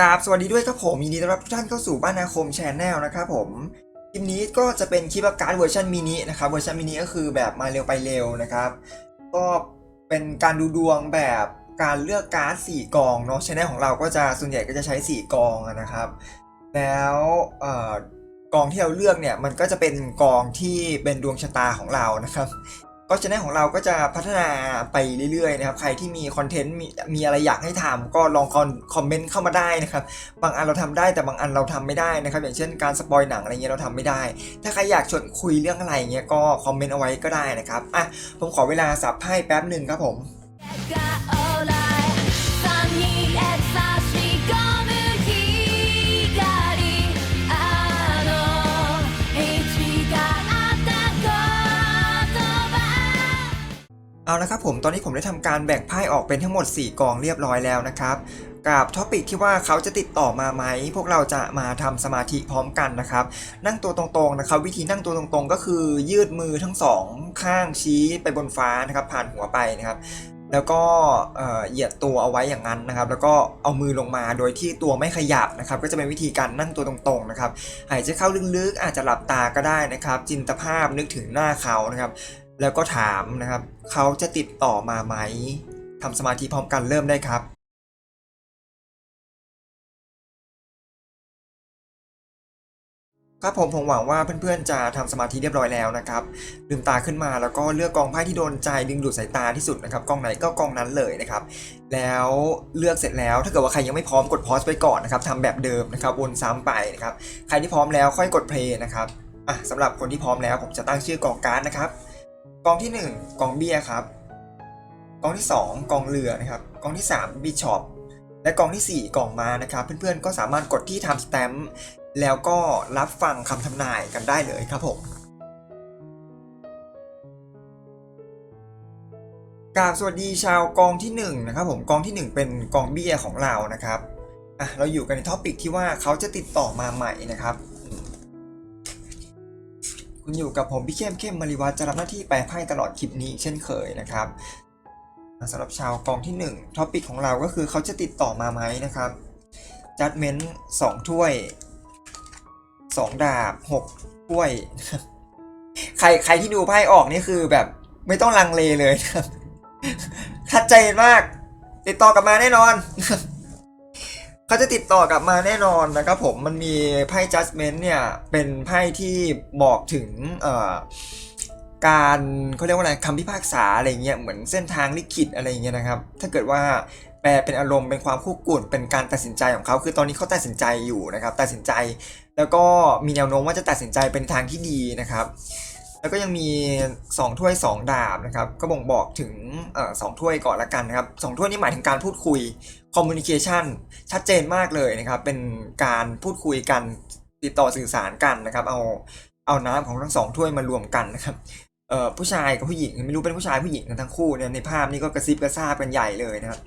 กราบสวัสดีด้วยครับผมยินดีต้อนรับทุกท่านเข้าสู่บ้านนาคมแชนแนลนะครับผมคลิปนี้ก็จะเป็นคลิปการ์ดเวอร์ชันมินินะครับเวอร์ชันมินิก็คือแบบมาเร็วไปเร็วนะครับ ก็เป็นการดูดวงแบบการเลือกการ์ด4กองเนาะชแนลของเราก็จะส่วนใหญ่ก็จะใช้ 4 กองนะครับ แล้วกองที่เราเลือกเนี่ยมันก็จะเป็นกองที่เป็นดวงชะตาของเรานะครับ ก็ชแนลของเราก็จะพัฒนาไปเรื่อยๆนะครับ ใครที่มีคอนเทนต์มีมีอะไรอยากให้ทำก็ลองคอคอมเมนต์เข้ามาได้นะครับ บางอันเราทำได้แต่บางอันเราทำไม่ได้นะครับ อย่างเช่นการสปอยหนังอะไรเงี้ยเราทำไม่ได้ ถ้าใครอยากชวนคุยเรื่องอะไรเงี้ยก็คอมเมนต์เอาไว้ก็ได้นะครับ อะผมขอเวลาสับไพ่แป๊บหนึ่งครับผม เอาละครับผมตอนนี้ผมได้ทำการแบ่งไพ่ออกเป็นทั้งหมด 4 กองเรียบร้อยแล้วนะครับกับท็อปิกที่ว่าเขาจะติดต่อมาไหม พวกเราจะมาทำสมาธิพร้อมกันนะครับ นั่งตัวตรงๆนะครับ วิธีนั่งตัวตรงๆ ก็คือยืดมือทั้งสองข้างชี้ไปบนฟ้านะครับผ่านหัวไปนะครับแล้วก็เอ่อเหยียดตัวเอาไว้อย่างนั้นนะครับ แล้วก็เอามือลงมาโดยที่ตัวไม่ขยับนะครับ ก็จะเป็นวิธีการนั่งตัวตรงๆนะครับ หายใจเข้าลึกๆ อาจจะหลับตาก็ได้นะครับ จินตภาพนึกถึงหน้าเขานะครับ แล้วก็ถามนะครับ เขาจะติดต่อมาไหมทำสมาธิพร้อมกันเริ่มได้ครับครับผมผมหวังว่าเพื่อนๆจะทำสมาธิเรียบร้อยแล้วนะครับลืมตาขึ้นมาแล้วก็เลือกกองไพ่ที่โดนใจดึงดูดสายตาที่สุดนะครับกองไหนก็กองนั้นเลยนะครับ แล้วเลือกเสร็จแล้วถ้าเกิดว่าใครยังไม่พร้อมกดพอสไปก่อนนะครับทำแบบเดิมนะครับวนซ้ำไปนะครับใครที่พร้อมแล้วค่อยกดเพลย์นะครับอะสำหรับคนที่พร้อมแล้วผมจะตั้งชื่อกองการ์ดนะครับ กองที่ 1 กองเบี้ยครับ กองที่ 2 กองเรือนะครับ กองที่ 3บิชอปและกองทีสี่4กองมานะครับ เพื่อนๆก็สามารถกดที่ทำสแตมป์แล้วก็รับฟังคำทำนายกันได้เลยครับผมกราบสวัสดีชาวกองที่1นะครับผมกองที่ 1 เป็นกองเบี้ยของเรานะครับอะเราอยู่กันในท็อปิกที่ว่าเขาจะติดต่อมาใหม่นะครับ คุณอยู่กับผมพี่เข้มเข้มมาริวัตจะรับหน้าที่แปลไพ่ตลอดคลิปนี้เช่นเคยนะครับสำหรับชาวกองที่ 1ท็อปิกของเราก็คือเขาจะติดต่อมาไหมนะครับจัดเมนต์สองถ้วยสองดาบหกถ้วย ใครใครที่ดูไพ่ออกนี่คือแบบไม่ต้องลังเลเลยครับชัดเจนมาก ติดต่อกลับมาแน่นอน เขาจะติดต่อกลับมาแน่นอนนะครับผมมันมีไพ่ judgment เนี่ย เป็นไพ่ที่บอกถึงการเขาเรียกว่าอะไรคำพิพากษาอะไรเงี้ยเหมือนเส้นทางลิขิตอะไรเงี้ยนะครับ ถ้าเกิดว่าแปลเป็นอารมณ์เป็นความคู่กุ่นเป็นการตัดสินใจของเขาคือตอนนี้เขาตัดสินใจอยู่นะครับ ตัดสินใจ แล้วก็มีแนวโน้มว่าจะตัดสินใจเป็นทางที่ดีนะครับ แล้วก็ยังมี 2 ถ้วย 2 ดาบนะครับ ก็บ่งบอกถึงสองถ้วยก่อนละกันนะครับสองถ้วยนี่หมายถึงการพูดคุย communication ชัดเจนมากเลยนะครับ เป็นการพูดคุยกันติดต่อสื่อสารกันนะครับ เอาเอาน้ำของทั้งสองถ้วยมารวมกันนะครับเอ่อผู้ชายกับผู้หญิงไม่รู้เป็นผู้ชายผู้หญิงกันทั้งคู่เนี่ยในภาพนี้ก็กระซิบกระซาบกันใหญ่เลยนะครับ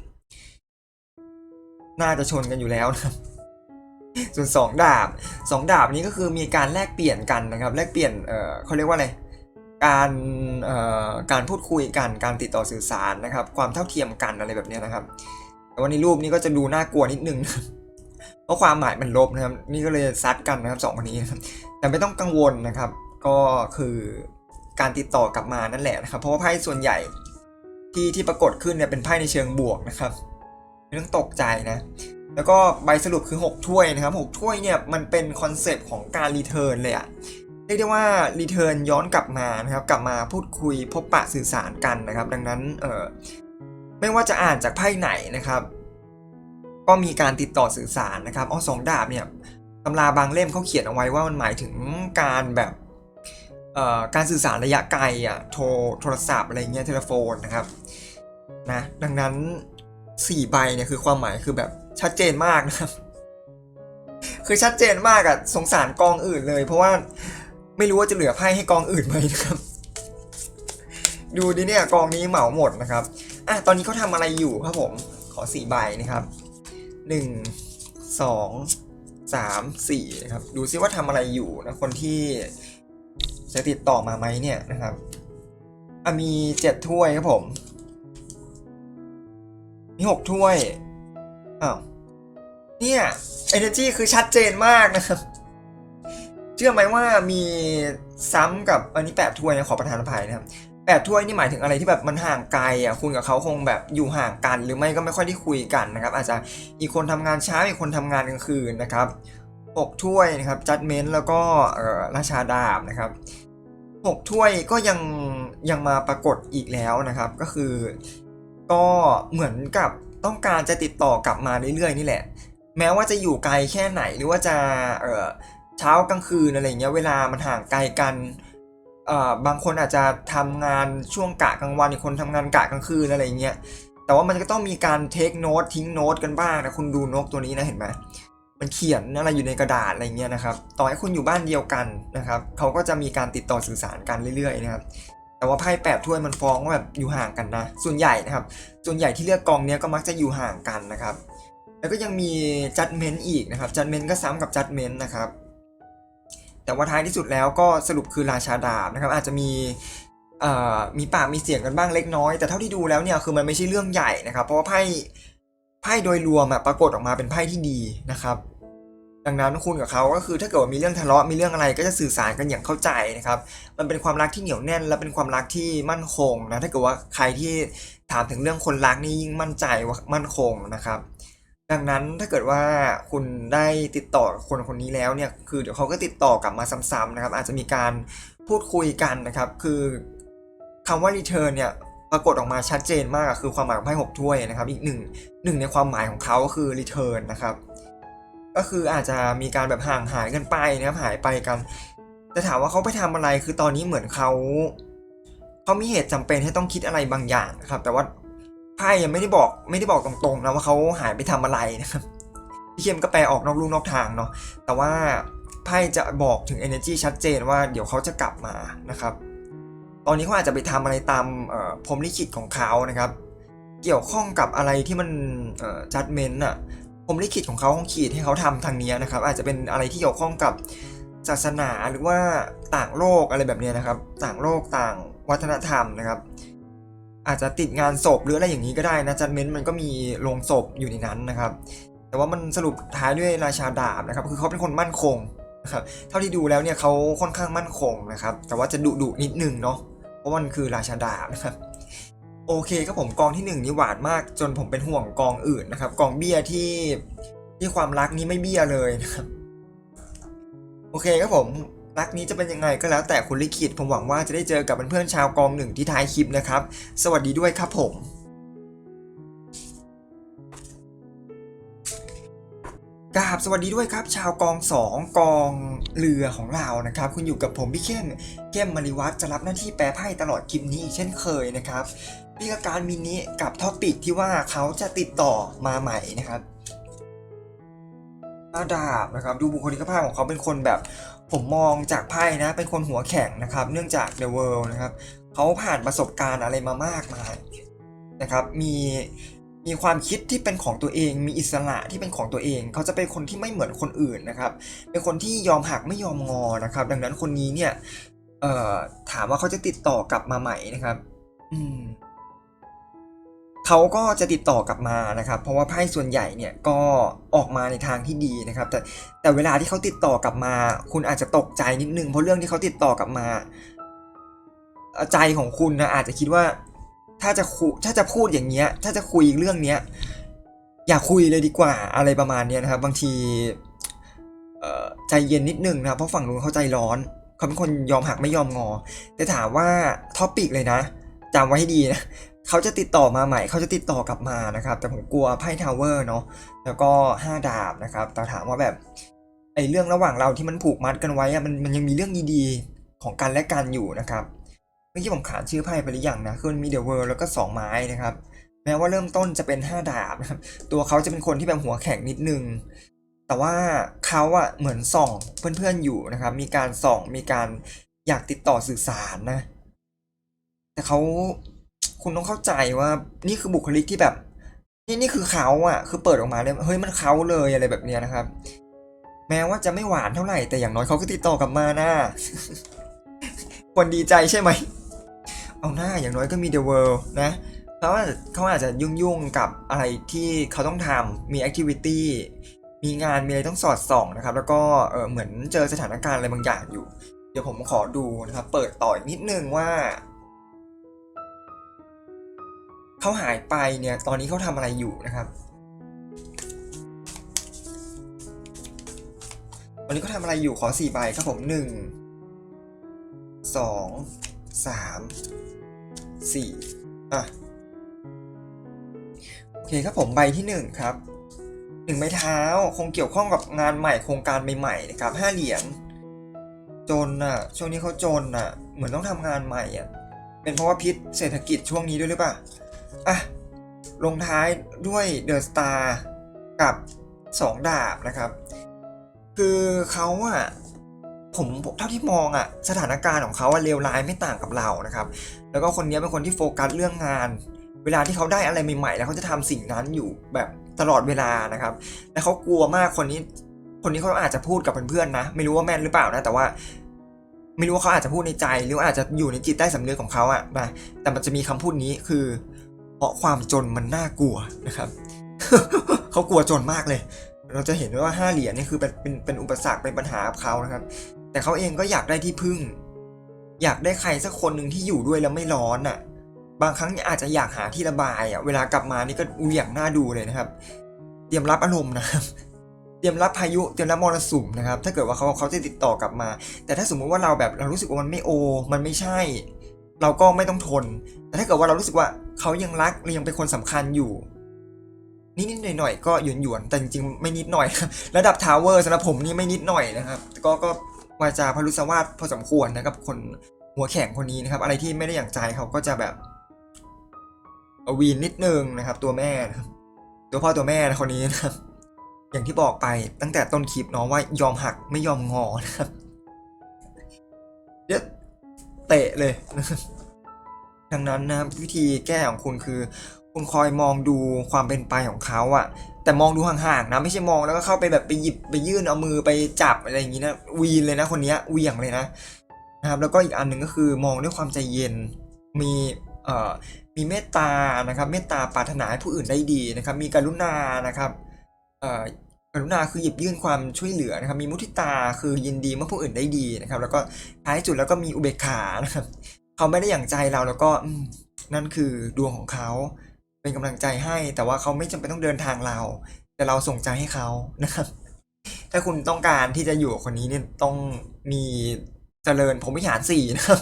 น่าจะชนกันอยู่แล้วนะครับ ส่วนสองดาบสองดาบนี้ก็คือมีการแลกเปลี่ยนกันนะครับ แลกเปลี่ยนเอ่อเขาเรียกว่าอะไรการเอ่อการพูดคุยกันการติดต่อสื่อสารนะครับ ความเท่าเทียมกันอะไรแบบนี้นะครับ แต่ว่าในรูปนี้ก็จะดูน่ากลัวนิดนึงเพราะความหมายมันลบนะครับ นี่ก็เลยซัดกันนะครับสองคนนี้นะครับแต่ไม่ต้องกังวลนะครับ ก็คือการติดต่อกลับมานั่นแหละนะครับ เพราะว่าไพ่ส่วนใหญ่ที่ที่ปรากฏขึ้นเนี่ยเป็นไพ่ในเชิงบวกนะครับไม่ต้องตกใจนะ แล้วก็ใบสรุปคือ 6 ถ้วยนะครับ 6 ถ้วยเนี่ยมันเป็นคอนเซปต์ของการรีเทิร์นเลยอะเรียกได้ว่ารีเทิร์นย้อนกลับมานะครับ กลับมาพูดคุยพบปะสื่อสารกันนะครับ ดังนั้นเออ ไม่ว่าจะอ่านจากไพ่ไหนนะครับ ก็มีการติดต่อสื่อสารนะครับอ๋อสองดาบเนี่ยตำราบางเล่มเขาเขียนเอาไว้ว่ามันหมายถึงการแบบเอ่อการสื่อสารระยะไกลอะโทรโทรศัพท์อะไรเงี้ยโทรโฟนนะครับนะดังนั้นสี่ใบเนี่ยคือความหมายคือแบบชัดเจนมากนะครับ คือชัดเจนมากอะสงสารกองอื่นเลย เพราะว่าไม่รู้ว่าจะเหลือไพ่ให้กองอื่นไหมนะครับ ดูดิเนี่ยกองนี้เหมาหมดนะครับ อะตอนนี้เขาทำอะไรอยู่ครับผม ขอสี่ใบนะครับหนึ่งสองสามสี่นะครับ ดูซิว่าทำอะไรอยู่นะ คนที่จะติดต่อมาไหมเนี่ยนะครับอะมีเจ็ดถ้วยครับผม มีหกถ้วย อ้าว เนี่ย energy คือชัดเจนมากนะครับ เชื่อไหมว่ามีซ้ำกับอันนี้แปดถ้วยนะขอประทานอภัยนะครับ แปดถ้วยนี่หมายถึงอะไรที่แบบมันห่างไกลอะคุณกับเขาคงแบบอยู่ห่างกัน หรือไม่ก็ไม่ค่อยได้คุยกันนะครับ อาจจะอีกคนทำงานเช้าอีกคนทำงานกลางคืนนะครับหกถ้วยนะครับจัดเมนต์แล้วก็เอ่อราชาดาบนะครับหกถ้วยก็ยังยังมาปรากฏอีกแล้วนะครับ ก็คือ ก็เหมือนกับต้องการจะติดต่อกลับมาเรื่อยๆนี่แหละ แม้ว่าจะอยู่ไกลแค่ไหนหรือว่าจะเอ่อเช้ากลางคืนอะไรเงี้ยเวลามันห่างไกลกัน บางคนอาจจะทำงานช่วงกะกลางวันอีกคนทำงานกะกลางคืนอะไรเงี้ยแต่ว่ามันก็ต้องมีการเทคโน้ตทิ้งโน้ตกันบ้างนะคุณดูนกตัวนี้นะเห็นไหมมันเขียนอะไรอยู่ในกระดาษอะไรเงี้ยนะครับต่อให้คุณอยู่บ้านเดียวกันนะครับเขาก็จะมีการติดต่อสื่อสารกันเรื่อยๆนะครับแต่ว่าไพ่แปดถ้วยมันฟ้องว่าแบบอยู่ห่างกันนะ ส่วนใหญ่นะครับ ส่วนใหญ่ที่เลือกกองเนี้ยก็มักจะอยู่ห่างกันนะครับ แล้วก็ยังมีจัดเมนต์อีกนะครับจัดเมนต์ก็ซ้ำกับจัดเมนต์นะครับ แต่ว่าท้ายที่สุดแล้วก็สรุปคือราชาดาบนะครับอาจจะมีมีปากมีเสียงกันบ้างเล็กน้อย แต่เท่าที่ดูแล้วเนี่ยคือมันไม่ใช่เรื่องใหญ่นะครับ เพราะว่าไพ่ไพ่โดยรวมอะปรากฏออกมาเป็นไพ่ที่ดีนะครับ ดังนั้นคุณกับเขาก็คือถ้าเกิดว่ามีเรื่องทะเลาะมีเรื่องอะไรก็จะสื่อสารกันอย่างเข้าใจนะครับ มันเป็นความรักที่เหนียวแน่น และเป็นความรักที่มั่นคงนะถ้าเกิดว่าใครที่ถามถึงเรื่องคนรักนี่ยิ่งมั่นใจว่ามั่นคงนะครับ ดังนั้นถ้าเกิดว่าคุณได้ติดต่อกับคนคนนี้แล้วเนี่ยคือเดี๋ยวเขาก็ติดต่อกลับมาซ้ำๆนะครับ อาจจะมีการพูดคุยกันนะครับ คือคำว่า return เนี่ยปรากฏออกมาชัดเจนมากคือความหมายของไพ่หกถ้วยนะครับ อีกหนึ่งหนึ่งในความหมายของเขาก็คือ return นะครับ ก็คืออาจจะมีการแบบห่างหายกันไปนะครับหายไปกัน แต่ถามว่าเขาไปทำอะไรคือตอนนี้เหมือนเขาเขามีเหตุจำเป็นให้ต้องคิดอะไรบางอย่างนะครับ แต่ว่า ไพ่ยังไม่ได้บอกไม่ได้บอกตรงๆนะว่าเขาหายไปทำอะไรนะครับพี่เข้มก็แปลออกนอกลูกนอกทางเนาะแต่ว่าไพ่จะบอกถึง energy ชัดเจนว่าเดี๋ยวเขาจะกลับมานะครับ ตอนนี้เขาอาจจะไปทำอะไรตามพรมลิขิตของเขานะครับ เกี่ยวข้องกับอะไรที่มันเอ่อ judgment อะผมลิขิตของเขาของขีดให้เขาทำทางนี้นะครับ อาจจะเป็นอะไรที่เกี่ยวข้องกับศาสนาหรือว่าต่างโลกอะไรแบบนี้นะครับ ต่างโลกต่างวัฒนธรรมนะครับ อาจจะติดงานศพหรืออะไรอย่างนี้ก็ได้นะจัดเม้นต์มันก็มีโรงศพอยู่ในนั้นนะครับ แต่ว่ามันสรุปท้ายด้วยราชาดาบนะครับ คือเขาเป็นคนมั่นคงนะครับ เท่าที่ดูแล้วเนี่ยเขาค่อนข้างมั่นคงนะครับ แต่ว่าจะดุดุนิดนึงเนาะ เพราะมันคือราชาดาบนะครับ โอเคครับผมกองที่หนึ่งนี่หวานมากจนผมเป็นห่วงกองอื่นนะครับ กองเบี้ยที่ที่ความรักนี้ไม่เบี้ยเลยนะครับ โอเคครับผม รักนี้จะเป็นยังไงก็แล้วแต่คุณลิขิตผมหวังว่าจะได้เจอกับเพื่อนๆชาวกองหนึ่งที่ท้ายคลิปนะครับ สวัสดีด้วยครับผมกราบสวัสดีด้วยครับ ชาวกองสองกองเรือของเรานะครับ คุณอยู่กับผมพี่เข้มเข้มมณีวัฒน์จะรับหน้าที่แปลไพ่ตลอดคลิปนี้อีกเช่นเคยนะครับพี่กการมินิกับท็อปิกที่ว่าเขาจะติดต่อมาใหม่นะครับอาดาบนะครับ ดูบุคลิกภาพของเขาเป็นคนแบบ ผมมองจากไพ่นะเป็นคนหัวแข็งนะครับ เนื่องจาก The World นะครับเขาผ่านประสบการณ์อะไรมามากมายนะครับ มีมีความคิดที่เป็นของตัวเอง มีอิสระที่เป็นของตัวเอง เขาจะเป็นคนที่ไม่เหมือนคนอื่นนะครับ เป็นคนที่ยอมหักไม่ยอมงอนะครับ ดังนั้นคนนี้เนี่ยเอ่อถามว่าเขาจะติดต่อกลับมาใหม่นะครับ อืม เขาก็จะติดต่อกลับมานะครับ เพราะว่าไพ่ส่วนใหญ่เนี่ยก็ออกมาในทางที่ดีนะครับ แต่แต่เวลาที่เขาติดต่อกลับมา คุณอาจจะตกใจนิดนึงเพราะเรื่องที่เขาติดต่อกลับมา ใจของคุณนะอาจจะคิดว่า ถ้าจะคุถ้าจะพูดอย่างเงี้ย ถ้าจะคุยเรื่องเนี้ยอย่าคุยเลยดีกว่าอะไรประมาณเนี้ยนะครับ บางทีเใจเย็นนิดนึงนะเพราะฝั่งนู้นเขาใจร้อนเขาเป็นคนยอมหักไม่ยอมงอ แต่ถามว่าท็อปิกเลยนะจำไว้ให้ดีนะ เขาจะติดต่อมาใหม่เขาจะติดต่อกลับมานะครับ แต่ผมกลัวไพ่ทาวเวอร์เนาะแล้วก็ห้าดาบนะครับแต่ถามว่าแบบไอ้เรื่องระหว่างเราที่มันผูกมัดกันไว้อะมันมันยังมีเรื่องดีๆของกันและกันอยู่นะครับเมื่อกี้ผมขานชื่อไพ่ไปหรือยังนะคือมันมีเดอะเวิร์แล้วก็สองไม้นะครับ แม้ว่าเริ่มต้นจะเป็นห้าดาบนะครับตัวเขาจะเป็นคนที่แบบหัวแข็งนิดนึงแต่ว่าเขาอะเหมือนส่องเพื่อนๆอยู่นะครับ มีการส่องมีการอยากติดต่อสื่อสารนะ แต่เขา คุณต้องเข้าใจว่านี่คือบุคลิกที่แบบ นี่นี่คือเขาอะคือเปิดออกมาเลยเฮ้ยมันเขาเลยอะไรแบบเนี้ยนะครับ แม้ว่าจะไม่หวานเท่าไหร่แต่อย่างน้อยเขาก็ติดต่อกลับมานะควรดีใจใช่ไหมเอาหน้าอย่างน้อยก็มี The World นะเขาอาจจะเขาอาจจะยุ่งๆกับอะไรที่เขาต้องทำมี Activity มีงานมีอะไรต้องสอดส่องนะครับ แล้วก็เออเหมือนเจอสถานการณ์อะไรบางอย่างอยู่ เดี๋ยวผมขอดูนะครับ เปิดต่ออีกนิดนึงว่า เขาหายไปเนี่ยตอนนี้เขาทำอะไรอยู่นะครับ ตอนนี้เขาทำอะไรอยู่ขอสี่ใบครับผมหนึ่งสองสามสี่อะโอเคครับผมใบที่หนึ่งครับหนึ่งไม้เท้าคงเกี่ยวข้องกับงานใหม่โครงการใหม่ๆนะครับห้าเหรียญจนอะช่วงนี้เขาจนอะ เหมือนต้องทำงานใหม่อะเป็นเพราะว่าพิษเศรษฐกิจช่วงนี้ด้วยหรือเปล่า อะ ลงท้ายด้วยเดอะสตาร์กับสองดาบนะครับ คือเขาอะผมเท่าที่มองอะสถานการณ์ของเขาอะเลวร้ายไม่ต่างกับเรานะครับ แล้วก็คนนี้เป็นคนที่โฟกัสเรื่องงาน เวลาที่เขาได้อะไรใหม่ๆ แล้วเขาจะทำสิ่งนั้นอยู่แบบตลอดเวลานะครับ และเขากลัวมากคนนี้ คนนี้เขาอาจจะพูดกับเพื่อนๆนะ ไม่รู้ว่าแม่นหรือเปล่านะ แต่ว่า ไม่รู้ว่าเขาอาจจะพูดในใจ หรืออาจจะอยู่ในจิตใต้สำนึกของเขาอะนะแต่มันจะมีคำพูดนี้คือ เพราะความจนมันน่ากลัวนะครับเขากลัวจนมากเลย เราจะเห็นว่าห้าเหรียญนี่คือเป็นเป็นเป็นอุปสรรคเป็นปัญหากับเขานะครับ แต่เขาเองก็อยากได้ที่พึ่ง อยากได้ใครสักคนหนึ่งที่อยู่ด้วยแล้วไม่ร้อนอะ บางครั้งอาจจะอยากหาที่ระบายอะ เวลากลับมานี่ก็เหวี่ยงหน้าดูเลยนะครับ เตรียมรับอารมณ์นะครับเตรียมรับพายุเตรียมรับมรสุมนะครับ ถ้าเกิดว่าเขาเขาจะติดต่อกลับมา แต่ถ้าสมมุติว่าเราแบบเรารู้สึกว่ามันไม่โอ มันไม่ใช่ เราก็ไม่ต้องทน แต่ถ้าเกิดว่าเรารู้สึกว่า เขายังรักหรือยังเป็นคนสำคัญอยู่ นิดๆหน่อยๆก็หยวนหยวนแต่จริงๆไม่นิดหน่อยระดับทาวเวอร์สำหรับผมนี่ไม่นิดหน่อยนะครับก็ก็วาจาพลุสวาสพอสมควรนะครับ คนหัวแข็งคนนี้นะครับ อะไรที่ไม่ได้อย่างใจเขาก็จะแบบอวีนนิดนึงนะครับ ตัวแม่นะครับตัวพ่อตัวแม่นะคนนี้นะครับ อย่างที่บอกไปตั้งแต่ต้นคลิปเนาะว่ายอมหักไม่ยอมงอนะครับเดี๋ยวเตะเลยนะครับ ดังนั้นนะครับวิธีแก้ของคุณคือ คุณคอยมองดูความเป็นไปของเขาอะแต่มองดูห่างๆนะไม่ใช่มองแล้วก็เข้าไปแบบไปหยิบไปยื่นเอามือไปจับอะไรอย่างงี้นะวีนเลยนะคนนี้เวี่ยงเลยนะนะครับแล้วก็อีกอันหนึ่งก็คือมองด้วยความใจเย็นมีเอ่อมีเมตตานะครับเมตตาปรารถนาให้ผู้อื่นได้ดีนะครับ มีกรุณานะครับเอ่อกรุณาคือหยิบยื่นความช่วยเหลือนะครับ มีมุทิตาคือยินดีเมื่อผู้อื่นได้ดีนะครับ แล้วก็ท้ายสุดแล้วก็มีอุเบกขานะครับ เขาไม่ได้อย่างใจเราแล้วก็นั่นคือดวงของเขาเป็นกำลังใจให้ แต่ว่าเขาไม่จำเป็นต้องเดินทางเรา แต่เราส่งใจให้เขานะครับ ถ้าคุณต้องการที่จะอยู่กับคนนี้เนี่ยต้องมีเจริญผมวิหารสี่นะครับ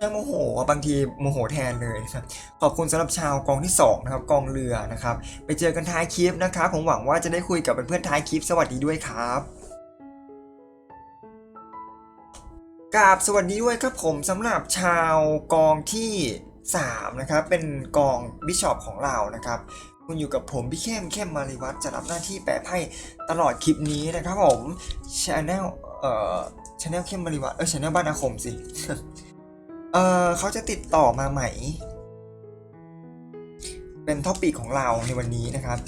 น่าโมโหบางทีโมโหแทนเลยนะครับขอบคุณสำหรับชาวกองที่สองนะครับกองเรือนะครับ ไปเจอกันท้ายคลิปนะครับผมหวังว่าจะได้คุยกับเพื่อนๆท้ายคลิปสวัสดีด้วยครับ กราบสวัสดีด้วยครับผมสำหรับชาวกองที่ 3 นะครับ เป็นกองบิชอปของเรานะครับ คุณอยู่กับผมพี่เข้มเข้มมาริวัตรจะรับหน้าที่แปลไพ่ตลอดคลิปนี้นะครับผมชาแนลเอ่อชาแนลเข้มมาริวัตรเออชาแนลบ้านอาคมสิเออเขาจะติดต่อมาใหม่ เป็นท็อปิกของเราในวันนี้นะครับ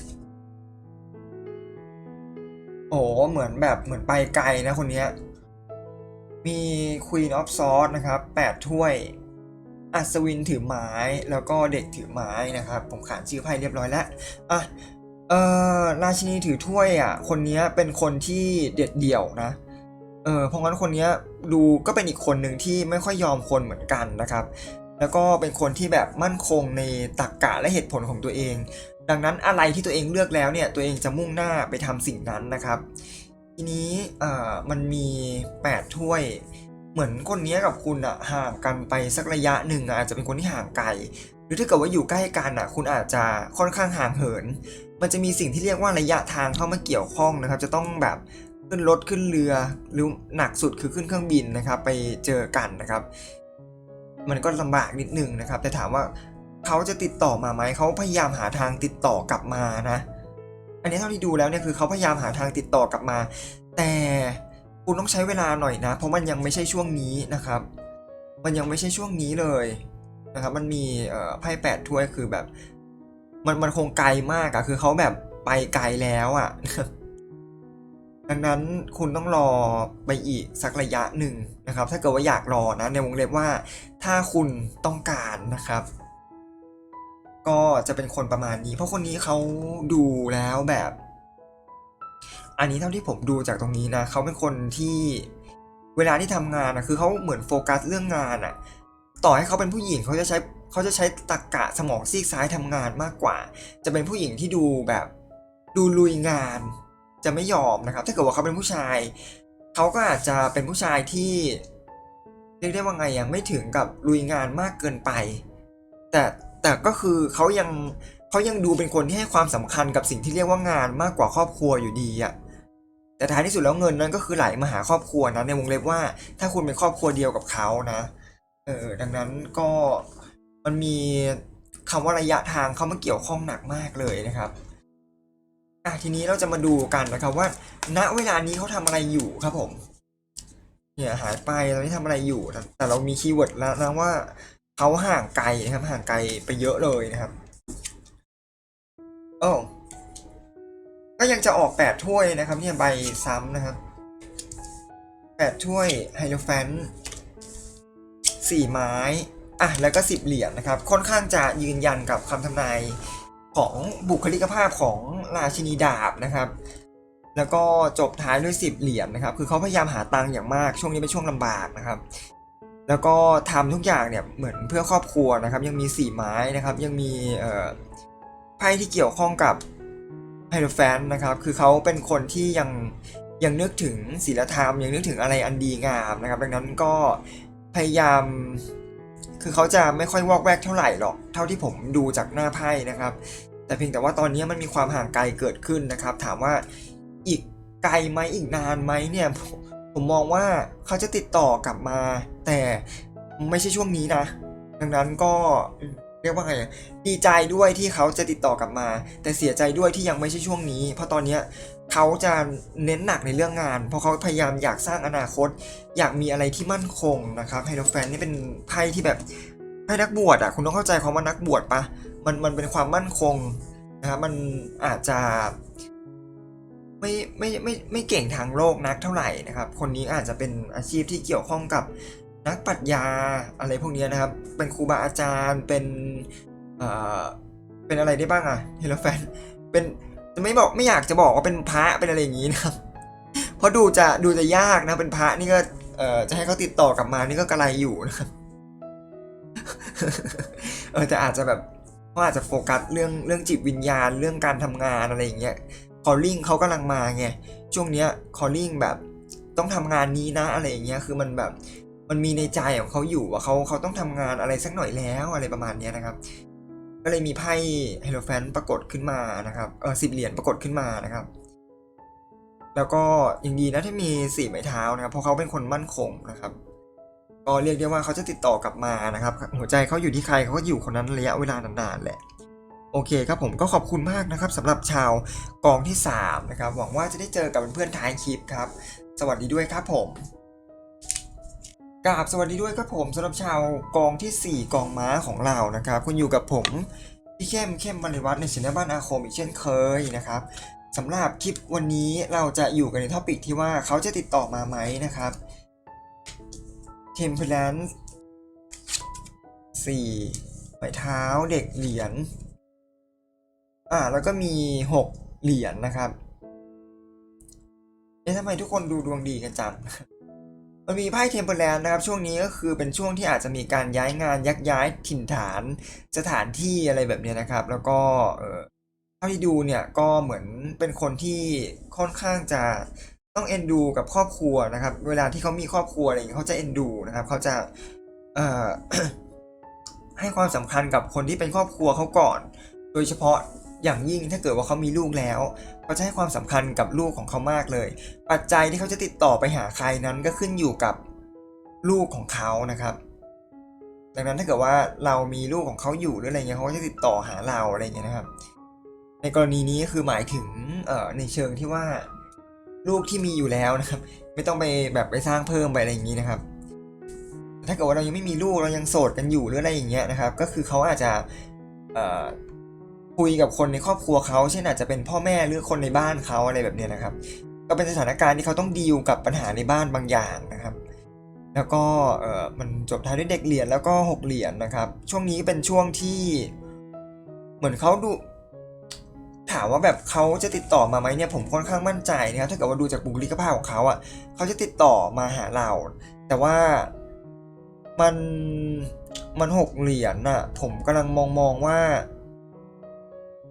โอ้เหมือนแบบเหมือนไปไกลนะคนเนี้ย มี Queen of Swords นะครับ 8 ถ้วย อัศวินถือไม้ แล้วก็เด็กถือไม้นะครับ ผมขานชื่อไพ่เรียบร้อยแล้ว อะ เออราชินีถือถ้วยอะ คนนี้เป็นคนที่เด็ดเดี่ยวนะ เออ เพราะงั้นคนนี้ดูก็เป็นอีกคนหนึ่งที่ไม่ค่อยยอมคนเหมือนกันนะครับ แล้วก็เป็นคนที่แบบมั่นคงในตรรกกะและเหตุผลของตัวเอง ดังนั้นอะไรที่ตัวเองเลือกแล้วเนี่ย ตัวเองจะมุ่งหน้าไปทำสิ่งนั้นนะครับ ทีนี้เอ่อมันมี 8 ถ้วย เหมือนคนนี้กับคุณอะห่างกันไปสักระยะหนึ่งอาจจะเป็นคนที่ห่างไกล หรือถ้าเกิดว่าอยู่ใกล้กันอะคุณอาจจะค่อนข้างห่างเหิน มันจะมีสิ่งที่เรียกว่าระยะทางเข้ามาเกี่ยวข้องนะครับ จะต้องแบบขึ้นรถขึ้นเรือหรือหนักสุดคือขึ้นเครื่องบินนะครับ ไปเจอกันนะครับ มันก็ลำบากนิดนึงนะครับ แต่ถามว่าเขาจะติดต่อมาไหมเขาพยายามหาทางติดต่อกลับมานะ อันนี้เท่าที่ดูแล้วเนี่ยคือเขาพยายามหาทางติดต่อกลับมา แต่คุณต้องใช้เวลาหน่อยนะ เพราะมันยังไม่ใช่ช่วงนี้นะครับ มันยังไม่ใช่ช่วงนี้เลยนะครับ มันมีไพ่แปดถ้วยคือแบบ มันมันคงไกลมากอะคือเขาแบบไปไกลแล้วอะดังนั้นคุณต้องรอไปอีกสักระยะหนึ่งนะครับ ถ้าเกิดว่าอยากรอนะในวงเล็บว่าถ้าคุณต้องการนะครับ ก็จะเป็นคนประมาณนี้ เพราะคนนี้เขาดูแล้วแบบ อันนี้เท่าที่ผมดูจากตรงนี้นะเขาเป็นคนที่เวลาที่ทำงานนะคือเขาเหมือนโฟกัสเรื่องงานอะต่อให้เขาเป็นผู้หญิงเขาจะใช้เขาจะใช้ตรรกะสมองซีกซ้ายทำงานมากกว่า จะเป็นผู้หญิงที่ดูแบบดูลุยงาน จะไม่ยอมนะครับ ถ้าเกิดว่าเขาเป็นผู้ชายเขาก็อาจจะเป็นผู้ชายที่เรียกได้ว่าไงยังไม่ถึงกับลุยงานมากเกินไป แต่ แต่ก็คือเขายังเขายังดูเป็นคนที่ให้ความสำคัญกับสิ่งที่เรียกว่างานมากกว่าครอบครัวอยู่ดีอะแต่ท้ายที่สุดแล้วเงินนั้นก็คือไหลมาหาครอบครัวนะในวงเล็บว่า ถ้าคุณเป็นครอบครัวเดียวกับเขานะเออดังนั้นก็มันมีคำว่าระยะทางเข้ามาเกี่ยวข้องหนักมากเลยนะครับอะทีนี้เราจะมาดูกันนะครับว่า ณเวลานี้เขาทำอะไรอยู่ครับผม เนี่ยหายไปตอนนี้ทำอะไรอยู่ แต่เรามีคีย์เวิร์ดแล้วนะว่า เขาห่างไกลนะครับห่างไกลไปเยอะเลยนะครับโอ้ก็ยังจะออกแปดถ้วยนะครับ เนี่ยใบซ้ำนะครับแปดถ้วยไฮโลแฟนสี่ไม้อะแล้วก็สิบเหรียญนะครับ ค่อนข้างจะยืนยันกับคำทำนายของบุคลิกภาพของราชินีดาบนะครับ แล้วก็จบท้ายด้วยสิบเหรียญนะครับ คือเขาพยายามหาตังค์อย่างมาก ช่วงนี้เป็นช่วงลำบากนะครับ แล้วก็ทำทุกอย่างเนี่ยเหมือนเพื่อครอบครัวนะครับ ยังมีสี่ไม้นะครับ ยังมีไพ่ที่เกี่ยวข้องกับไฮโดรแฟนนะครับ คือเขาเป็นคนที่ยังยังนึกถึงศีลธรรม ยังนึกถึงอะไรอันดีงามนะครับ ดังนั้นก็พยายามคือเขาจะไม่ค่อยวอกแวกเท่าไหร่หรอก เท่าที่ผมดูจากหน้าไพ่นะครับ แต่เพียงแต่ว่าตอนนี้มันมีความห่างไกลเกิดขึ้นนะครับ ถามว่าอีกไกลไหมอีกนานไหมเนี่ย ผมมองว่าเขาจะติดต่อกลับมา แต่ไม่ใช่ช่วงนี้นะ ดังนั้นก็เรียกว่าไงดีใจด้วยที่เขาจะติดต่อกลับมา แต่เสียใจด้วยที่ยังไม่ใช่ช่วงนี้ เพราะตอนเนี้ยเขาจะเน้นหนักในเรื่องงาน เพราะเขาพยายามอยากสร้างอนาคต อยากมีอะไรที่มั่นคงนะครับไฮโดรแฟนนี่เป็นไพ่ที่แบบไพ่นักบวชอะคุณต้องเข้าใจคำว่านักบวชปะมันมันเป็นความมั่นคงนะครับมันอาจจะ ไม่ไม่ไม่ไม่เก่งทางโลกนักเท่าไหร่นะครับ คนนี้อาจจะเป็นอาชีพที่เกี่ยวข้องกับนักปรัชญาอะไรพวกนี้นะครับ เป็นครูบาอาจารย์เป็นเอ่อเป็นอะไรได้บ้างอะเฮโลแฟนเป็นจะไม่บอกไม่อยากจะบอกว่าเป็นพระเป็นอะไรอย่างนี้นะครับ เพราะดูจะดูจะยากนะเป็นพระนี่ก็เอ่อจะให้เขาติดต่อกลับมานี่ก็กระไรอยู่นะครับเออแต่อาจจะแบบเขาอาจจะโฟกัสเรื่องเรื่องจิตวิญญาณเรื่องการทำงานอะไรอย่างเงี้ย คอลลิ่งเขากำลังมาไงช่วงเนี้ยคอลลิ่งแบบต้องทำงานนี้นะอะไรอย่างเงี้ยคือมันแบบมันมีในใจของเขาอยู่ว่าเขาเขาต้องทำงานอะไรสักหน่อยแล้วอะไรประมาณเนี้ยนะครับ ก็เลยมีไพ่ไฮโลแฟนปรากฏขึ้นมานะครับเออสิบเหรียญปรากฏขึ้นมานะครับ แล้วก็ยังดีนะที่มีสี่ไม้เท้านะครับเพราะเขาเป็นคนมั่นคงนะครับก็เรียกได้ว่าเขาจะติดต่อกลับมานะครับ หัวใจเขาอยู่ที่ใครเขาก็อยู่คนนั้นระยะเวลานานๆแหละ โอเคครับผมก็ขอบคุณมากนะครับสำหรับชาวกองที่ 3 นะครับ หวังว่าจะได้เจอกับเพื่อนๆท้ายคลิปครับ สวัสดีด้วยครับผมกราบสวัสดีด้วยครับผมสำหรับชาวกองทีสี่ 4 กองม้าของเรานะครับ คุณอยู่กับผมพี่เข้มเข้มบริวัฒน์ในชนบ้านอาคมอีกเช่นเคยนะครับสำหรับคลิปวันนี้เราจะอยู่กันในท็อปิกที่ว่าเขาจะติดต่อมาไหมนะครับเทมเพลนสี่ไม้เท้าเด็กเหรียญ อ่าแล้วก็มีหกเหรียญนะครับเอ๊ะทำไมทุกคนดูดวงดีกันจังมันมีไพ่เทมเพลแลนนะครับ ช่วงนี้ก็คือเป็นช่วงที่อาจจะมีการย้ายงานยักย้ายถิ่นฐานสถานที่อะไรแบบเนี้ยนะครับ แล้วก็เออเท่าที่ดูเนี่ยก็เหมือนเป็นคนที่ค่อนข้างจะต้องเอ็นดูกับครอบครัวนะครับ เวลาที่เขามีครอบครัวอะไรอย่างเงี้ยเขาจะเอ็นดูนะครับเขาจะเอ่อให้ความสำคัญกับคนที่เป็นครอบครัวเขาก่อน โดยเฉพาะ อย่างยิ่งถ้าเกิดว่าเขามีลูกแล้วเขาจะให้ความสำคัญกับลูกของเขามากเลย ปัจจัยที่เขาจะติดต่อไปหาใครนั้นก็ขึ้นอยู่กับลูกของเขานะครับ ดังนั้นถ้าเกิดว่าเรามีลูกของเขาอยู่หรืออะไรเงี้ยเขาก็จะติดต่อหาเราอะไรเงี้ยนะครับ ในกรณีนี้คือหมายถึงเอ่อในเชิงที่ว่าลูกที่มีอยู่แล้วนะครับ ไม่ต้องไปแบบไปสร้างเพิ่มไปอะไรอย่างนี้นะครับ ถ้าเกิดว่าเรายังไม่มีลูกเรายังโสดกันอยู่หรืออะไรอย่างเงี้ยนะครับ ก็คือเขาอาจจะเอ่อ คุยกับคนในครอบครัวเขาเช่นอาจจะเป็นพ่อแม่หรือคนในบ้านเขาอะไรแบบนี้นะครับ ก็เป็นสถานการณ์ที่เขาต้องดีลกับปัญหาในบ้านบางอย่างนะครับ แล้วก็เออมันจบท้ายด้วยเด็กเหรียญแล้วก็หกเหรียญนะครับ ช่วงนี้เป็นช่วงที่เหมือนเขาดูถามว่าแบบเขาจะติดต่อมาไหมเนี่ยผมค่อนข้างมั่นใจนะครับถ้าเกิดว่าดูจากบุคลิกภาพของเขาอะเขาจะติดต่อมาหาเรา แต่ว่ามันมันหกเหรียญน่ะผมกำลังมองมองว่า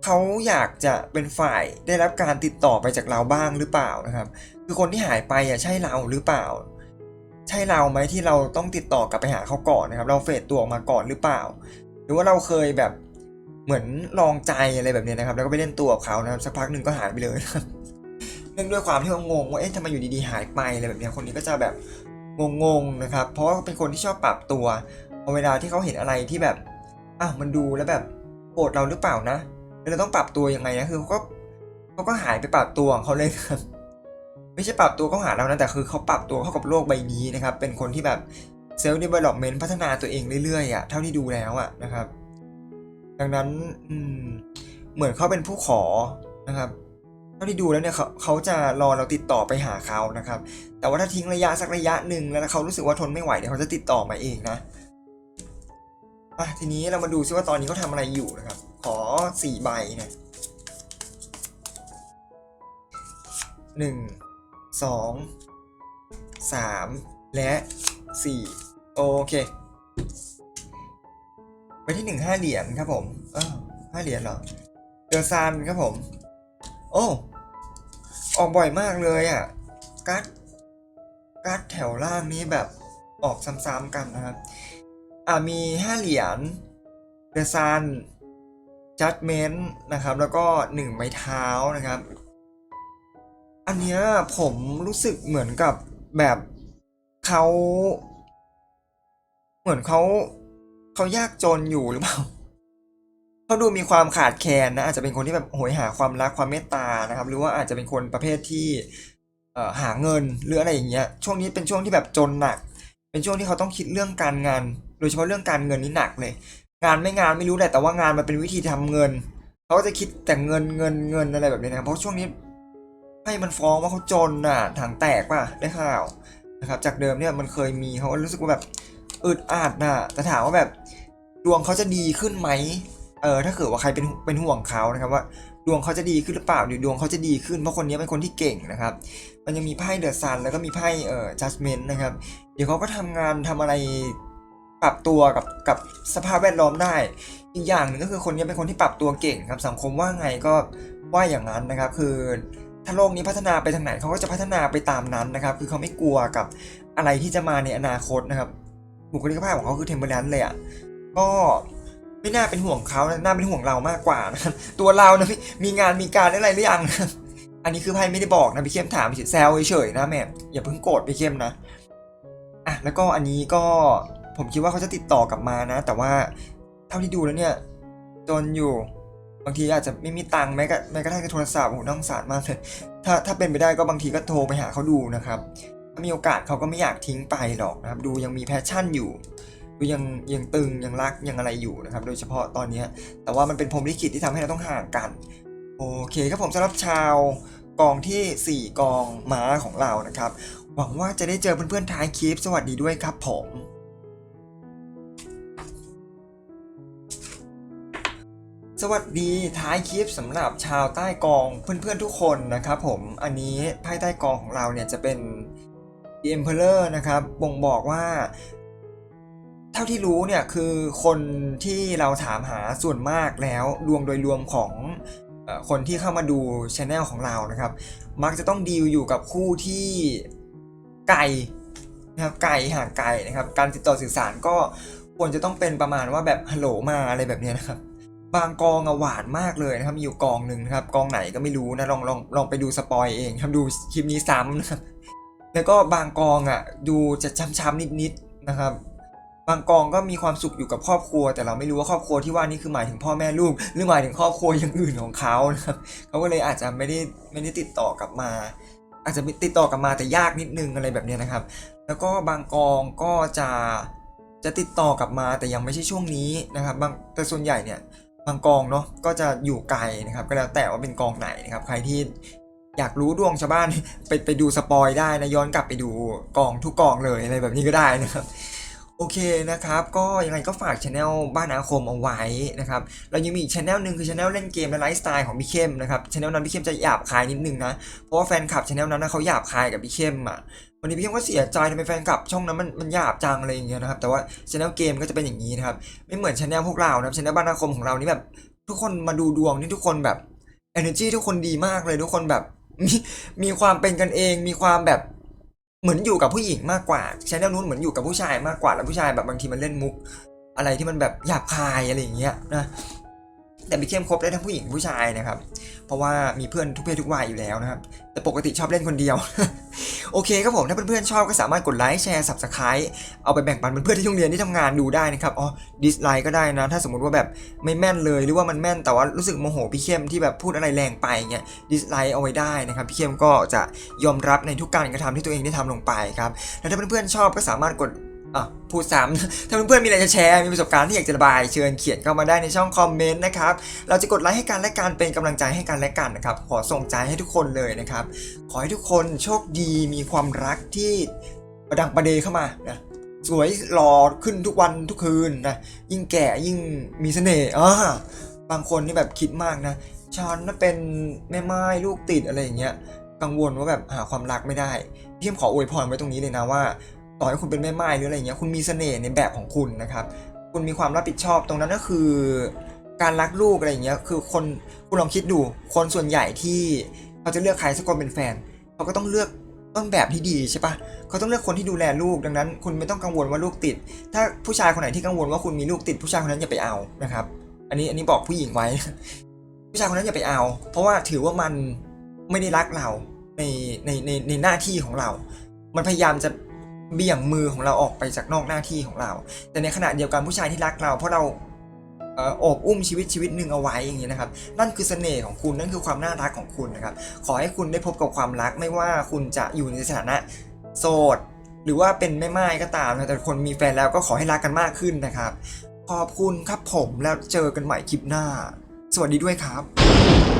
เขาอยากจะเป็นฝ่ายได้รับการติดต่อไปจากเราบ้างหรือเปล่านะครับ คือคนที่หายไปอะใช่เราหรือเปล่า ใช่เราไหมที่เราต้องติดต่อกลับไปหาเขาก่อนนะครับ เราเฟดตัวออกมาก่อนหรือเปล่า หรือว่าเราเคยแบบเหมือนลองใจอะไรแบบนี้นะครับ แล้วก็ไปเล่นตัวกับเขานะครับสักพักหนึ่งก็หายไปเลยนะครับเนื่องด้วยความที่เขางงว่าเอ๊ะทำไมอยู่ดีๆหายไปอะไรแบบเนี้ยคนนี้ก็จะแบบงงๆนะครับ เพราะว่าเป็นคนที่ชอบปรับตัวพอเวลาที่เขาเห็นอะไรที่แบบอ้าวมันดูแล้วแบบโกรธเราหรือเปล่านะ เราต้องปรับตัวยังไงนะคือเขาก็เขาก็หายไปปรับตัวของเขาเลยครับไม่ใช่ปรับตัวเขาหาเรานะแต่คือเขาปรับตัวเข้ากับโลกใบนี้นะครับ เป็นคนที่แบบเซลล์ development พัฒนาตัวเองเรื่อยๆอะ่ะเท่าที่ดูแล้วอะ่ะนะครับ ดังนั้นอืมเหมือนเขาเป็นผู้ขอนะครับเท่าที่ดูแล้วเนี่ยเขาเขาจะรอเราติดต่อไปหาเขานะครับ แต่ว่าถ้าทิ้งระยะสักระยะหนึ่งแล้วเขารู้สึกว่าทนไม่ไหวเดี๋ยวเขาจะติดต่อมาเองนะ อะทีนี้เรามาดูซิว่าตอนนี้เขาทำอะไรอยู่นะครับ ขอสี่ใบนะหนึ่งสองสามและสี่โอเค ไปที่หนึ่งห้าเหรียญครับผมเออห้าเหรียญเหรอเดอซันครับผม โอ้ออกบ่อยมากเลยอะการ์ดการ์ดแถวล่างนี้แบบออกซ้ำๆกันนะครับ มีห้าเหรียญเดอะซันจัดเมนต์นะครับ แล้วก็หนึ่งไม้เท้านะครับ อันเนี้ยผมรู้สึกเหมือนกับแบบเขาเหมือนเขาเขายากจนอยู่หรือเปล่าเขาดูมีความขาดแคลนนะอาจจะเป็นคนที่แบบโหยหาความรักความเมตตานะครับ หรือว่าอาจจะเป็นคนประเภทที่เออหาเงินหรืออะไรอย่างเงี้ยช่วงนี้เป็นช่วงที่แบบจนหนัก เป็นช่วงที่เขาต้องคิดเรื่องการงาน โดยเฉพาะเรื่องการเงินนี่หนักเลย งานไม่งานไม่รู้แหละแต่ว่างานมันเป็นวิธีทำเงินเขาก็จะคิดแต่เงินเงินเงินอะไรแบบนี้นะเพราะช่วงนี้ให้มันฟ้องว่าเขาจนอะถังแตกป่ะได้ข่าวนะครับ จากเดิมเนี่ยมันเคยมีเขารู้สึกว่าแบบอึดอัดน่ะแต่ถามว่าแบบดวงเขาจะดีขึ้นไหมเออถ้าเกิดว่าใครเป็นเป็นห่วงเขานะครับว่าดวงเขาจะดีขึ้นหรือเปล่าหรือดวงเขาจะดีขึ้นเพราะคนนี้เป็นคนที่เก่งนะครับ มันยังมีไพ่เดอะซันแล้วก็มีไพ่เอ่อจัสเมนต์นะครับ เดี๋ยวเขาก็ทำงานทำอะไร ปรับตัวกับกับสภาพแวดล้อมได้ อีกอย่างหนึ่งก็คือคนนี้เป็นคนที่ปรับตัวเก่งครับ สังคมว่าไงก็ว่าอย่างนั้นนะครับ คือถ้าโลกนี้พัฒนาไปทางไหนเขาก็จะพัฒนาไปตามนั้นนะครับ คือเขาไม่กลัวกับอะไรที่จะมาในอนาคตนะครับบุคลิกภาพของเขาคือเทมเ r อร์เลยอะก็ไม่น่าเป็นห่วงเขาน่าเป็นห่วงเรามากกว่านะครับตัวเรานะพี่มีงานมีการอะไรหรือยังอันนี้คือไพ่ไม่ได้บอกนะพี่เข้มถามเฉยแซวเฉยนะแม่อย่าเพิ่งโกรธพี่เข้มนะอะแล้วก็อันนี้ก็ ผมคิดว่าเขาจะติดต่อกลับมานะ แต่ว่าเท่าที่ดูแล้วเนี่ยจนอยู่บางทีอาจจะไม่มีตังค์แม้กระแม้กระทั่งโทรศัพท์โอ้น่าสงสารมากเลยถ้าถ้าเป็นไปได้ก็บางทีก็โทรไปหาเขาดูนะครับ ถ้ามีโอกาสเขาก็ไม่อยากทิ้งไปหรอกนะครับ ดูยังมีแพชชั่นอยู่ดูยังยังตึงยังรักยังอะไรอยู่นะครับ โดยเฉพาะตอนเนี้แต่ว่ามันเป็นพรมลิขิตที่ทำให้เราต้องห่างกัน โอเคครับผมสำหรับชาวกองทีสี่ 4 กองม้าของเรานะครับ หวังว่าจะได้เจอเพื่อนๆท้ายคลิปสวัสดีด้วยครับผม สวัสดีท้ายคลิปสำหรับชาวใต้กองเพื่อนๆทุกคนนะครับผมอันนี้ไพ่ใต้กองของเราเนี่ยจะเป็น The Emperor นะครับบ่งบอกว่า เท่าที่รู้เนี่ยคือคนที่เราถามหาส่วนมากแล้วรวมโดยรวมของอคนที่เข้ามาดูช anel ของเรานะครับ มักจะต้องดีลอยู่กับคู่ที่ไกลนะครับไกลห่างไกลนะครับ การติดต่อสื่อสารก็ควรจะต้องเป็นประมาณว่าแบบฮัลโหลมาอะไรแบบนี้นะครับ บางกองอะหวานมากเลยนะครับมีอยู่กองหนึ่งนะครับกองไหนก็ไม่รู้นะลองลองลองไปดูสปอยเองครับดูคลิปนี้ซ้ำนะครับแล้วก็บางกองอะดูจะช้ำๆนิดๆนะครับ บางกองก็มีความสุขอยู่กับครอบครัว แต่เราไม่รู้ว่าครอบครัวที่ว่านี่คือหมายถึงพ่อแม่ลูก หรือหมายถึงครอบครัวอย่างอื่นของเขานะครับเขาก็เลยอาจจะไม่ได้ไม่ได้ติดต่อกลับมา อาจจะติดต่อกลับมาแต่ยากนิดนึงอะไรแบบนี้นะครับ แล้วก็บางกองก็จะจะติดต่อกลับมาแต่ยังไม่ใช่ช่วงนี้นะครับบางแต่ส่วนใหญ่เนี่ย บางกองเนาะก็จะอยู่ไกลนะครับ ก็แล้วแต่ว่าเป็นกองไหนนะครับ ใครที่อยากรู้ดวงชาวบ้านไปไปดูสปอยได้นะย้อนกลับไปดูกองทุกกองเลยอะไรแบบนี้ก็ได้นะครับ โอเคนะครับ ก็ยังไงก็ฝากช anel บ้านอาคมเอาไว้นะครับเรายังมีอีกช anel หนึ่งคือช anel เล่นเกมและไลฟ์สไตล์ของพี่เข้มนะครับช anel นั้นพี่เข้มจะหยาบคายนิดนึงนะ เพราะว่าแฟนคลับช anel นั้นนะเขาหยาบคายกับพี่เข้มอะวันนี้พี่เข้มก็เสียใจทำไมแฟนคลับช่องนั้นมันมันหยาบจังอะไรอย่างเงี้ยนะครับแต่ว่าช anel เกมก็จะเป็นอย่างนี้นะครับไม่เหมือนช anel พวกเรานะช anel บ้านอาคมของเรานี่แบบทุกคนมาดูดวงนี่ทุกคนแบบ energy ทุกคนดีมากเลยทุกคนแบบมีมีความเป็นกันเองมีความแบบ เหมือนอยู่กับผู้หญิงมากกว่าชแนลนู้นเหมือนอยู่กับผู้ชายมากกว่าแล้วผู้ชายแบบบางทีมันเล่นมุก อะไรที่มันแบบหยาบคายอะไรอย่างเงี้ยนะ แต่พี่เข้มคบได้ทั้งผู้หญิงผู้ชายนะครับ เพราะว่ามีเพื่อนทุกเพศทุกวัยอยู่แล้วนะครับ แต่ปกติชอบเล่นคนเดียว โอเคครับผมถ้าเพื่อนๆชอบก็สามารถกดไลค์แชร์ subscribe เอาไปแบ่งปันเพื่อนที่โรงเรียนที่ทำงานดูได้นะครับ อ๋อดิสไลค์ก็ได้นะ ถ้าสมมติว่าแบบไม่แม่นเลยหรือว่ามันแม่นแต่ว่ารู้สึกโมโหพี่เข้มที่แบบพูดอะไรแรงไปเงี้ยดิสไลค์เอาไว้ได้นะครับพี่เข้มก็จะยอมรับในทุกการกระทำที่ตัวเองได้ทำลงไปครับแล้วถ้าเพื่อนๆชอบก็สามารถกด อะพูดซ้ำถ้าเพื่อนๆมีอะไรจะแชร์ มีประสบการณ์ที่อยากจะระบาย เชิญเขียนเข้ามาได้ในช่องคอมเมนต์นะครับ เราจะกดไลค์ให้กันและกันเป็นกำลังใจให้กันและกันนะครับ ขอส่งใจให้ทุกคนเลยนะครับ ขอให้ทุกคนโชคดี มีความรักที่ประดังประเดเข้ามานะ สวยหล่อขึ้นทุกวันทุกคืนนะ ยิ่งแก่ยิ่งมีเสน่ห์อ่าบางคนนี่แบบคิดมากนะฉันน่ะเป็นแม่ไม้ลูกติดอะไรอย่างเงี้ย กังวลว่าแบบหาความรักไม่ได้ พี่เอ็มขออวยพรไว้ตรงนี้เลยนะว่า ต่อให้คุณเป็นแม่ไม้หรืออะไรเงี้ยคุณมีเสน่ห์ในแบบของคุณนะครับ คุณมีความรับผิดชอบตรงนั้นก็คือ การรักลูกอะไรเงี้ยคือคนคุณลองคิดดูคนส่วนใหญ่ที่เขาจะเลือกใครสักคนเป็นแฟนเขาก็ต้องเลือกต้นแบบที่ดีใช่ปะเขาต้องเลือกคนที่ดูแลลูกดังนั้น คุณไม่ต้องกังวลว่าลูกติด ถ้าผู้ชายคนไหนที่กังวลว่าคุณมีลูกติดผู้ชายคนนั้นอย่าไปเอานะครับ อันนี้อันนี้บอกผู้หญิงไว้ ผู้ชายคนนั้นอย่าไปเอา เพราะว่าถือว่ามันไม่ได้รักเราในในในในหน้าที่ของเรา มันพยายามจะ เบี่ยงมือของเราออกไปจากนอกหน้าที่ของเรา แต่ในขณะเดียวกันผู้ชายที่รักเรา เพราะเราโอบอุ้มชีวิตชีวิตหนึ่งเอาไว้อย่างนี้นะครับ นั่นคือเสน่ห์ของคุณนั่นคือความน่ารักของคุณนะครับ ขอให้คุณได้พบกับความรักไม่ว่าคุณจะอยู่ในสถานะโสดหรือว่าเป็นแม่ไม้ก็ตามนะแต่คนมีแฟนแล้วก็ขอให้รักกันมากขึ้นนะครับ ขอบคุณครับผมแล้วเจอกันใหม่คลิปหน้า สวัสดีด้วยครับ